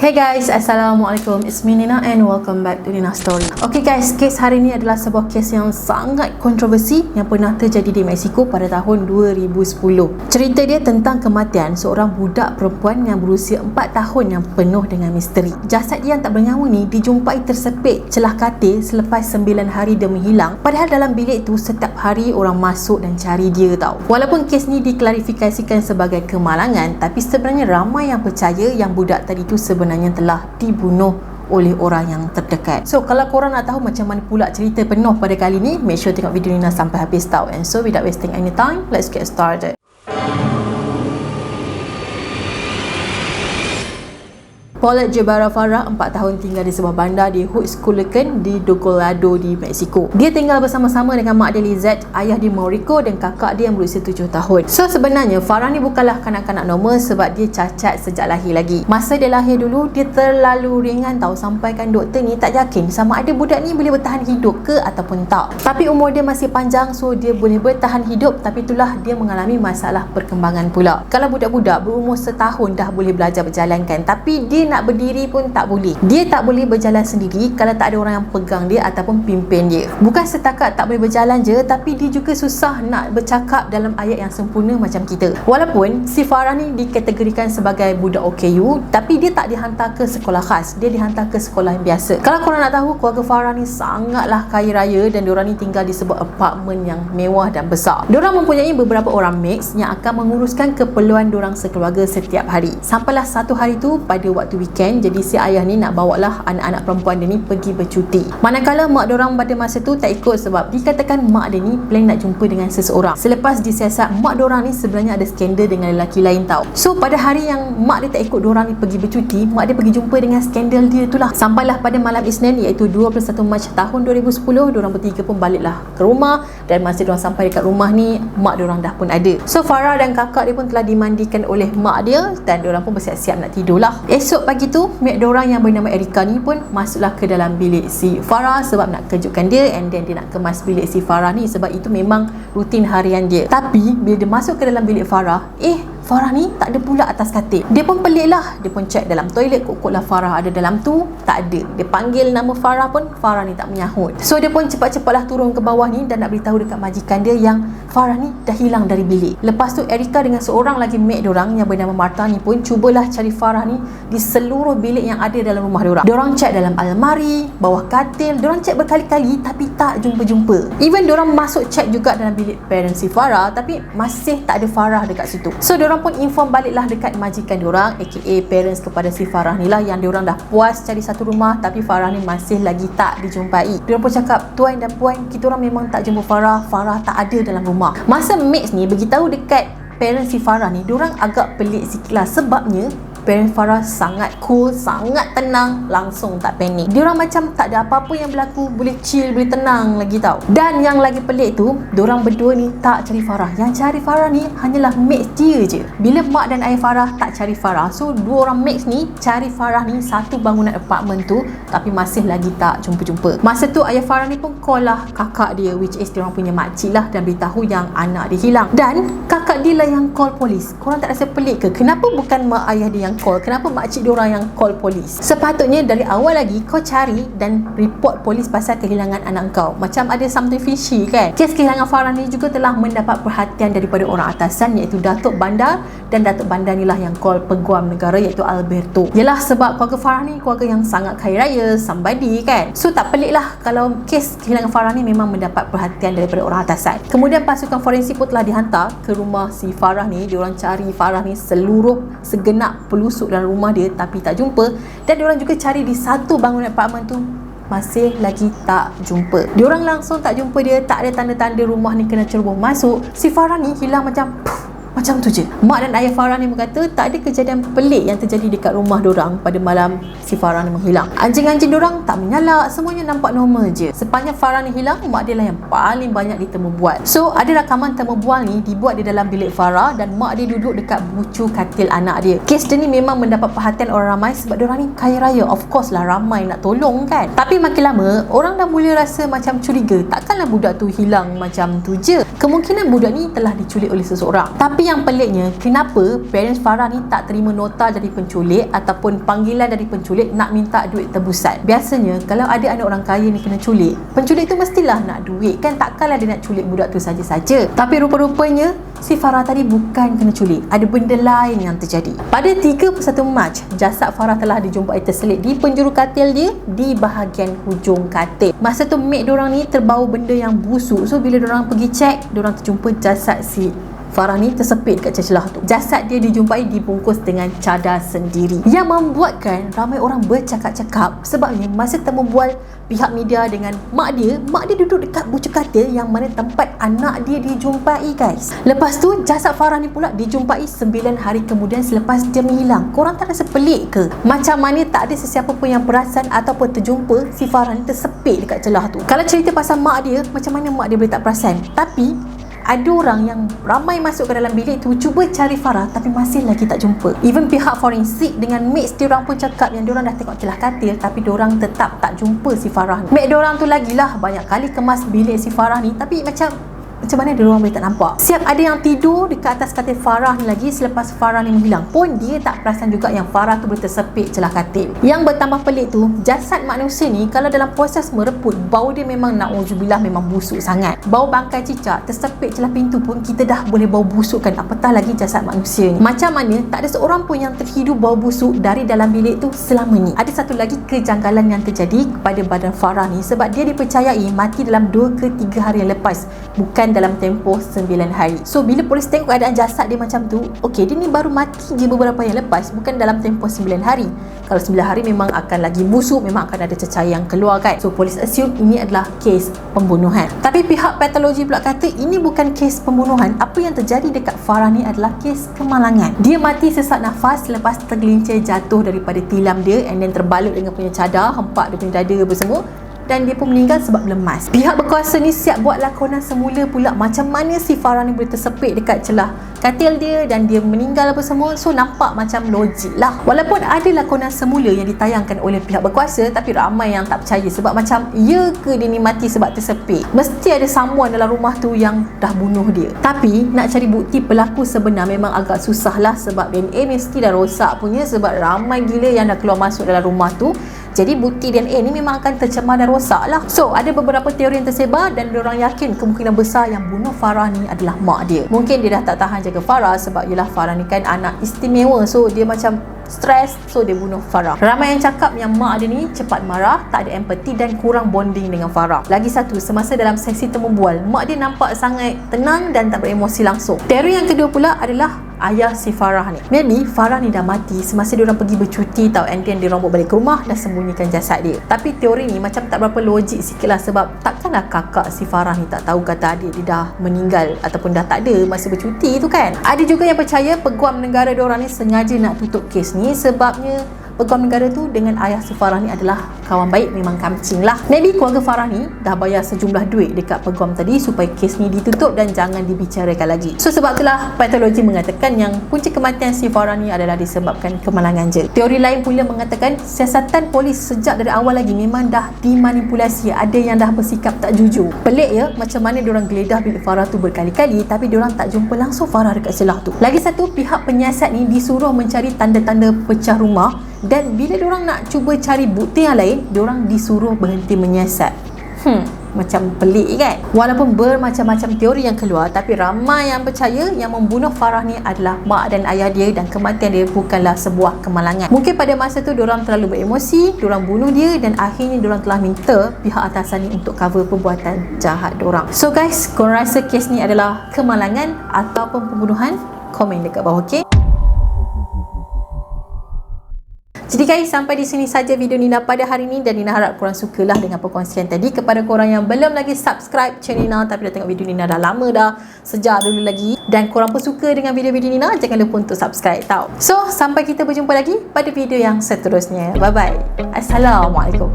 Hey guys, Assalamualaikum. It's me Nina and welcome back to Nina Story. Okay guys, kes hari ni adalah sebuah kes yang sangat kontroversi yang pernah terjadi di Mexico pada tahun 2010. Cerita dia tentang kematian seorang budak perempuan yang berusia 4 tahun yang penuh dengan misteri. Jasad yang tak bernyawa ni dijumpai tersepit celah katil selepas 9 hari dia menghilang. Padahal dalam bilik tu setiap hari orang masuk dan cari dia tau. Walaupun kes ni diklarifikasikan sebagai kemalangan, tapi sebenarnya ramai yang percaya yang budak tadi tu sebenarnya sebenarnya telah dibunuh oleh orang yang terdekat. So kalau korang nak tahu macam mana pula cerita penuh pada kali ni, make sure tengok video ni sampai habis tau. And so without wasting any time, let's get started. Paulette Jebara Farah 4 tahun tinggal di sebuah bandar di Huixquilucan di Docolado di Mexico. Dia tinggal bersama-sama dengan mak dia Lizette, ayah dia Maurico dan kakak dia yang berusia 7 tahun. So sebenarnya Farah ni bukanlah kanak-kanak normal sebab dia cacat sejak lahir lagi. Masa dia lahir dulu dia terlalu ringan tahu sampaikan doktor ni tak yakin sama ada budak ni boleh bertahan hidup ke ataupun tak. Tapi umur dia masih panjang so dia boleh bertahan hidup tapi itulah dia mengalami masalah perkembangan pula. Kalau budak-budak berumur setahun dah boleh belajar berjalan kan tapi dia nak berdiri pun tak boleh. Dia tak boleh berjalan sendiri kalau tak ada orang yang pegang dia ataupun pimpin dia. Bukan setakat tak boleh berjalan je tapi dia juga susah nak bercakap dalam ayat yang sempurna macam kita. Walaupun si Farah ni dikategorikan sebagai budak OKU tapi dia tak dihantar ke sekolah khas. Dia dihantar ke sekolah yang biasa. Kalau korang nak tahu keluarga Farah ni sangatlah kaya raya dan diorang ni tinggal di sebuah apartmen yang mewah dan besar. Diorang mempunyai beberapa orang mix yang akan menguruskan keperluan diorang sekeluarga setiap hari. Sampailah satu hari tu pada waktu weekend. Jadi si ayah ni nak bawa lah anak-anak perempuan dia ni pergi bercuti. Manakala mak orang pada masa tu tak ikut sebab dikatakan mak dia ni plan nak jumpa dengan seseorang. Selepas disiasat mak orang ni sebenarnya ada skandal dengan lelaki lain tau. So pada hari yang mak dia tak ikut orang ni pergi bercuti mak dia pergi jumpa dengan skandal dia tu lah. Sampailah pada malam Isnin iaitu 21 Mac tahun 2010 orang bertiga pun baliklah ke rumah. Dan masa orang sampai dekat rumah ni mak orang dah pun ada. So Farah dan kakak dia pun telah dimandikan oleh mak dia dan orang pun bersiap-siap nak tidur lah esok pagi tu mate orang yang bernama Erika ni pun masuklah ke dalam bilik si Farah sebab nak kejutkan dia and then dia nak kemas bilik si Farah ni sebab itu memang rutin harian dia. Tapi bila dia masuk ke dalam bilik Farah eh Farah ni tak ada pula atas katil. Dia pun pelik lah. Dia pun cek dalam toilet kok lah Farah ada dalam tu. Tak ada. Dia panggil nama Farah pun Farah ni tak menyahut. So dia pun cepat-cepatlah turun ke bawah ni dan nak beritahu dekat majikan dia yang Farah ni dah hilang dari bilik. Lepas tu Erika dengan seorang lagi mate diorang yang bernama Marta ni pun cubalah cari Farah ni di seluruh bilik yang ada dalam rumah diorang. Diorang cek dalam almari, bawah katil. Diorang cek berkali-kali tapi tak jumpa-jumpa. Even diorang masuk cek juga dalam bilik parents si Farah tapi masih tak ada Farah dekat situ. So diorang pun inform baliklah dekat majikan diorang aka parents kepada si Farah ni lah yang diorang dah puas cari satu rumah tapi Farah ni masih lagi tak dijumpai. Diorang pun cakap tuan dan puan kita orang memang tak jumpa Farah. Farah tak ada dalam rumah. Masa mates ni beritahu dekat parents si Farah ni diorang agak pelik sikit lah sebabnya parent Farah sangat cool, sangat tenang, langsung tak panik. Dia orang macam tak ada apa-apa yang berlaku, boleh chill, boleh tenang lagi tau. Dan yang lagi pelik tu, orang berdua ni tak cari Farah. Yang cari Farah ni hanyalah mates dia je. Bila mak dan ayah Farah tak cari Farah, so dua orang mates ni cari Farah ni satu bangunan apartment tu tapi masih lagi tak jumpa-jumpa. Masa tu ayah Farah ni pun call lah kakak dia which is dia orang punya makcik lah dan beritahu yang anak dia hilang. Dan kakak dia lah yang call polis. Korang tak rasa pelik ke? Kenapa bukan mak ayah dia yang call. Kenapa makcik diorang yang call polis? Sepatutnya dari awal lagi kau cari dan report polis pasal kehilangan anak kau. Macam ada something fishy kan? Kes kehilangan Farah ni juga telah mendapat perhatian daripada orang atasan iaitu Datuk Bandar. Dan Datuk Bandar ni lah yang call peguam negara iaitu Alberto. Yelah sebab keluarga Farah ni keluarga yang sangat kaya raya somebody kan? So tak pelik lah kalau kes kehilangan Farah ni memang mendapat perhatian daripada orang atasan. Kemudian pasukan forensik pun telah dihantar ke rumah si Farah ni. Diorang cari Farah ni seluruh segenap pelusuk dalam rumah dia tapi tak jumpa dan diorang juga cari di satu bangunan apartmen tu masih lagi tak jumpa. Diorang langsung tak jumpa dia, tak ada tanda-tanda rumah ni kena ceroboh masuk. Si Farah ni hilang macam puff, macam tu je. Mak dan ayah Farah ni berkata tak ada kejadian pelik yang terjadi dekat rumah dorang pada malam si Farah ni menghilang. Anjing-anjing dorang tak menyala, semuanya nampak normal je. Sepanjang Farah ni hilang, mak dia lah yang paling banyak ditemu buat. So, ada rakaman temu bual ni dibuat di dalam bilik Farah dan mak dia duduk dekat bucu katil anak dia. Kes dia ni memang mendapat perhatian orang ramai sebab dorang ni kaya raya. Of course lah ramai nak tolong kan. Tapi makin lama, orang dah mula rasa macam curiga. Takkanlah budak tu hilang macam tu je. Kemungkinan budak ni telah diculik oleh seseorang. Tapi yang peliknya kenapa parents Farah ni tak terima nota dari penculik ataupun panggilan dari penculik nak minta duit tebusan. Biasanya kalau ada anak orang kaya ni kena culik, penculik tu mestilah nak duit kan takkanlah dia nak culik budak tu saja-saja. Tapi rupa-rupanya si Farah tadi bukan kena culik. Ada benda lain yang terjadi. Pada 31 Mac, jasad Farah telah dijumpai terselit di penjuru katil dia di bahagian hujung katil. Masa tu mate diorang ni terbau benda yang busuk. So bila diorang pergi cek, diorang terjumpa jasad si Farah ni tersepit kat celah tu. Jasad dia dijumpai dibungkus dengan cadar sendiri. Yang membuatkan ramai orang bercakap-cakap sebabnya masa temu bual pihak media dengan mak dia, mak dia duduk dekat bucu katil yang mana tempat anak dia dijumpai guys. Lepas tu jasad Farah ni pula dijumpai 9 hari kemudian selepas dia menghilang. Korang tak rasa pelik ke? Macam mana tak ada sesiapa pun yang perasan ataupun terjumpa si Farah ni tersepit dekat celah tu. Kalau cerita pasal mak dia, macam mana mak dia boleh tak perasan? Tapi ada orang yang ramai masuk ke dalam bilik tu cuba cari Farah tapi masih lagi tak jumpa. Even pihak forensik dengan mates dia orang pun cakap yang dia orang dah tengok celah katil tapi dia orang tetap tak jumpa si Farah ni. Mate dia orang tu lagilah banyak kali kemas bilik si Farah ni tapi macam macam mana dia orang boleh tak nampak? Siap ada yang tidur dekat atas katil Farah ni lagi selepas Farah ni menghilang pun dia tak perasan juga yang Farah tu boleh tersepit celah katil. Yang bertambah pelik tu jasad manusia ni kalau dalam proses mereput bau dia memang na'udzubillah memang busuk sangat. Bau bangkai cicak tersepit celah pintu pun kita dah boleh bau busukkan apatah lagi jasad manusia ni. Macam mana tak ada seorang pun yang terhidu bau busuk dari dalam bilik tu selama ni? Ada satu lagi kejanggalan yang terjadi kepada badan Farah ni sebab dia dipercayai mati dalam 2 ke 3 hari yang lepas bukan dalam tempoh 9 hari. So bila polis tengok keadaan jasad dia macam tu, okey dia ni baru mati je beberapa yang lepas, bukan dalam tempoh 9 hari. Kalau 9 hari memang akan lagi busuk, memang akan ada cecair yang keluar kan. So polis assume ini adalah kes pembunuhan. Tapi pihak patologi pula kata ini bukan kes pembunuhan. Apa yang terjadi dekat Farah ni adalah kes kemalangan. Dia mati sesak nafas lepas tergelincir jatuh daripada tilam dia and then terbalut dengan punya cadar, hempak dia punya dada apa semua dan dia pun meninggal sebab lemas. Pihak berkuasa ni siap buat lakonan semula pula macam mana si Farah ni boleh tersepit dekat celah katil dia dan dia meninggal apa semua. So nampak macam logik lah. Walaupun ada lakonan semula yang ditayangkan oleh pihak berkuasa tapi ramai yang tak percaya sebab macam ya ke dia ni mati sebab tersepit. Mesti ada someone dalam rumah tu yang dah bunuh dia. Tapi nak cari bukti pelaku sebenar memang agak susah lah sebab DNA mesti dah rosak punya sebab ramai gila yang dah keluar masuk dalam rumah tu jadi bukti DNA ni memang akan tercemar dan rosak lah. So ada beberapa teori yang tersebar dan orang yakin kemungkinan besar yang bunuh Farah ni adalah mak dia. Mungkin dia dah tak tahan jaga Farah sebab yelah Farah ni kan anak istimewa. So dia macam stres so dia bunuh Farah. Ramai yang cakap yang mak dia ni cepat marah, tak ada empati dan kurang bonding dengan Farah. Lagi satu, semasa dalam sesi temu bual, mak dia nampak sangat tenang dan tak beremosi langsung. Teori yang kedua pula adalah ayah si Farah ni. Maybe Farah ni dah mati semasa dia orang pergi bercuti tau and then dia bawa balik ke rumah dan sembunyikan jasad dia. Tapi teori ni macam tak berapa logik sikit lah sebab takkanlah kakak si Farah ni tak tahu kata adik dia dah meninggal ataupun dah tak ada masa bercuti tu kan. Ada juga yang percaya peguam negara dia orang ni sengaja nak tutup kes ni sebabnya peguam negara tu dengan ayah si Farah ni adalah kawan baik memang kamcing lah. Maybe keluarga Farah ni dah bayar sejumlah duit dekat peguam tadi supaya kes ni ditutup dan jangan dibicarakan lagi. So sebab itulah patologi mengatakan yang punca kematian si Farah ni adalah disebabkan kemalangan je teori lain pula mengatakan siasatan polis sejak dari awal lagi memang dah dimanipulasi. Ada yang dah bersikap tak jujur. Pelik ya macam mana diorang geledah bilik Farah tu berkali-kali tapi diorang tak jumpa langsung Farah dekat celah tu. Lagi satu pihak penyiasat ni disuruh mencari tanda-tanda pecah rumah dan bila diorang nak cuba cari bukti yang lain diorang disuruh berhenti menyiasat. Hmm. Macam pelik kan? Walaupun bermacam-macam teori yang keluar tapi ramai yang percaya yang membunuh Farah ni adalah mak dan ayah dia dan kematian dia bukanlah sebuah kemalangan. Mungkin pada masa tu diorang terlalu beremosi diorang bunuh dia dan akhirnya diorang telah minta pihak atasan ni untuk cover perbuatan jahat diorang. So guys korang rasa kes ni adalah kemalangan ataupun pembunuhan? Komen dekat bawah ok Jadi guys, sampai di sini saja video Nina pada hari ini dan Nina harap korang sukalah dengan perkongsian tadi kepada korang yang belum lagi subscribe channel Nina tapi dah tengok video Nina dah lama dah, sejak dulu lagi dan korang pun suka dengan video-video Nina, jangan lupa untuk subscribe tau. So, sampai kita berjumpa lagi pada video yang seterusnya. Bye bye. Assalamualaikum.